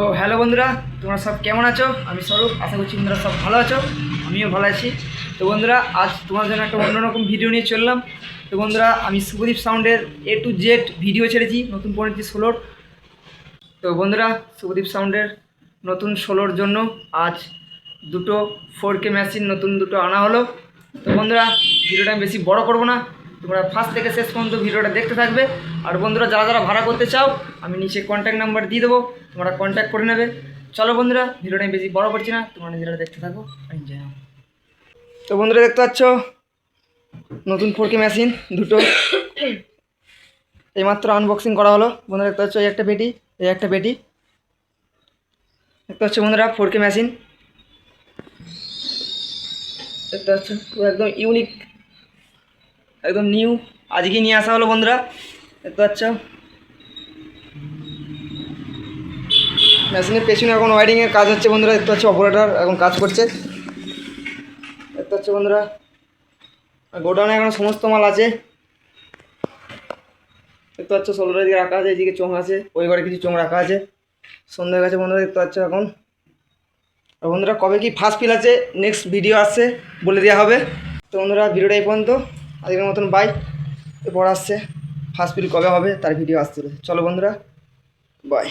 তো হ্যালো বন্ধুরা, তোমরা সব কেমন আছো? আমি স্বরূপ, আশা করছি তোমরা সব ভালো আছো, আমিও ভালো আছি। তো বন্ধুরা, আজ তোমার জন্য একটা অন্যরকম ভিডিও নিয়ে চললাম। তো বন্ধুরা, আমি শুভদীপ সাউন্ডের এ টু জেড ভিডিও ছেড়েছি, নতুন পনেরোটি ষোলোর। তো বন্ধুরা, শুভদীপ সাউন্ডের নতুন ষোলোর জন্য আজ দুটো ফোর কে মেশিন নতুন দুটো আনা হলো। তো বন্ধুরা ভিডিওটা আমি বেশি বড় করব না। তোমরা ফার্স্ট থেকে শেষ পর্যন্ত ভিডিওটা দেখতে থাকবে। আর বন্ধুরা, যারা যারা ভাড়া করতে চাও, আমি নিচে কন্ট্যাক্ট নাম্বার দিয়ে দেবো। তোমরা কন্ট্যাক্ট করে নেবে। চলো বন্ধুরা, ভিডিওটা বেশি বড় করছি না, তোমরা নিজেরা দেখতে থাকো এনজয় তো বন্ধুরা, দেখতে পাচ্ছ? নতুন ফোর কে মেশিন দুটো। এইমাত্র আনবক্সিং করা হলো। বন্ধুরা, দেখতে পাচ্ছ? এই একটা পেটি, এই একটা পেটি। দেখতে পাচ্ছ বন্ধুরা ফোর কে মেশিন দেখতে পাচ্ছ? একদম ইউনিক একদম নিউ আজকে নিয়ে আসা হলো বন্ধুরা। দেখতে পাচ্ছ? মেশিনের পেছনে এখন ওয়ারিংয়ের কাজ হচ্ছে বন্ধুরা। দেখতে পাচ্ছ অপারেটার এখন কাজ করছে। দেখতে পাচ্ছ বন্ধুরা? গোডাউনে এখন সমস্ত মাল আছে। দেখতে পাচ্ছ ষোলোটার দিকে রাখা আছে, এদিকে চোঙ আছে। ওই ঘরে কিছু চোঙ রাখা আছে। সন্ধ্যা গেছে বন্ধুরা, দেখতে পাচ্ছ এখন। বন্ধুরা, কবে কি ফার্স্ট ফিল আছে? নেক্সট ভিডিও আসছে, বলে দেওয়া হবে। তো বন্ধুরা ভিডিওটা এই পর্যন্ত। আজকের মতন বাই এরপর আসছে। ফার্স্ট পিরিয়ড কবে হবে? তার ভিডিও আসছে চলো বন্ধুরা বাই